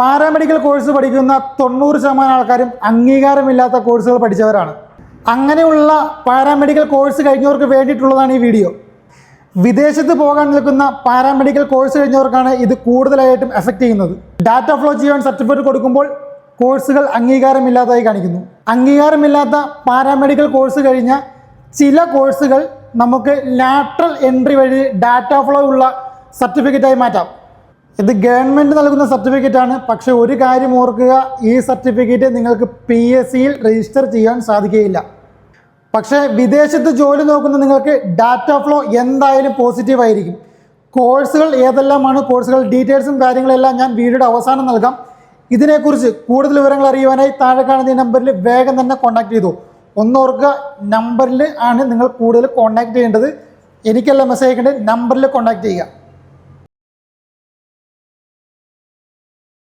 Paramedical course പഠിക്കുന്ന തൊണ്ണൂറ് ശതമാനം ആൾക്കാരും അംഗീകാരമില്ലാത്ത കോഴ്സുകൾ പഠിച്ചവരാണ്. അങ്ങനെയുള്ള പാരാമെഡിക്കൽ കോഴ്സ് കഴിഞ്ഞവർക്ക് വേണ്ടിയിട്ടുള്ളതാണ് ഈ വീഡിയോ. വിദേശത്ത് പോകാൻ നിൽക്കുന്ന പാരാമെഡിക്കൽ കോഴ്സ് കഴിഞ്ഞവർക്കാണ് ഇത് കൂടുതലായിട്ടും എഫക്റ്റ് ചെയ്യുന്നത്. ഡാറ്റ ഫ്ലോ ചെയ്യാൻ സർട്ടിഫിക്കറ്റ് കൊടുക്കുമ്പോൾ കോഴ്സുകൾ അംഗീകാരമില്ലാത്തതായി കാണിക്കുന്നു. അംഗീകാരമില്ലാത്ത പാരാമെഡിക്കൽ കോഴ്സ് കഴിഞ്ഞ ചില കോഴ്സുകൾ നമുക്ക് ലാറ്ററൽ എൻട്രി വഴി ഡാറ്റ ഫ്ലോ ഉള്ള സർട്ടിഫിക്കറ്റായി മാറ്റാം. ഇത് ഗവൺമെന്റ് നൽകുന്ന സർട്ടിഫിക്കറ്റ് ആണ്. പക്ഷേ ഒരു കാര്യം ഓർക്കുക ഈ സർട്ടിഫിക്കറ്റ് നിങ്ങൾക്ക് പി എസ് സിയിൽ രജിസ്റ്റർ ചെയ്യാൻ സാധിക്കുകയില്ല. പക്ഷേ വിദേശത്ത് ജോലി നോക്കുന്ന നിങ്ങൾക്ക് ഡാറ്റ ഫ്ലോ എന്തായാലും പോസിറ്റീവ് ആയിരിക്കും. കോഴ്സുകൾ ഏതെല്ലാമാണ്? കോഴ്സുകൾ ഡീറ്റെയിൽസും കാര്യങ്ങളെല്ലാം ഞാൻ വീഡിയോയുടെ അവസാനം നൽകാം. ഇതിനെക്കുറിച്ച് കൂടുതൽ വിവരങ്ങൾ അറിയുവാനായി താഴെ കാണുന്ന ഈ നമ്പറിൽ വേഗം തന്നെ കോൺടാക്ട് ചെയ്തു. ഒന്നോർക്കുക നമ്പറിൽ ആണ് നിങ്ങൾ കൂടുതൽ കോൺടാക്ട് ചെയ്യേണ്ടത്. എനിക്കല്ല മെസ്സേജ് അയക്കേണ്ടത് നമ്പറിൽ കോൺടാക്ട് ചെയ്യുക.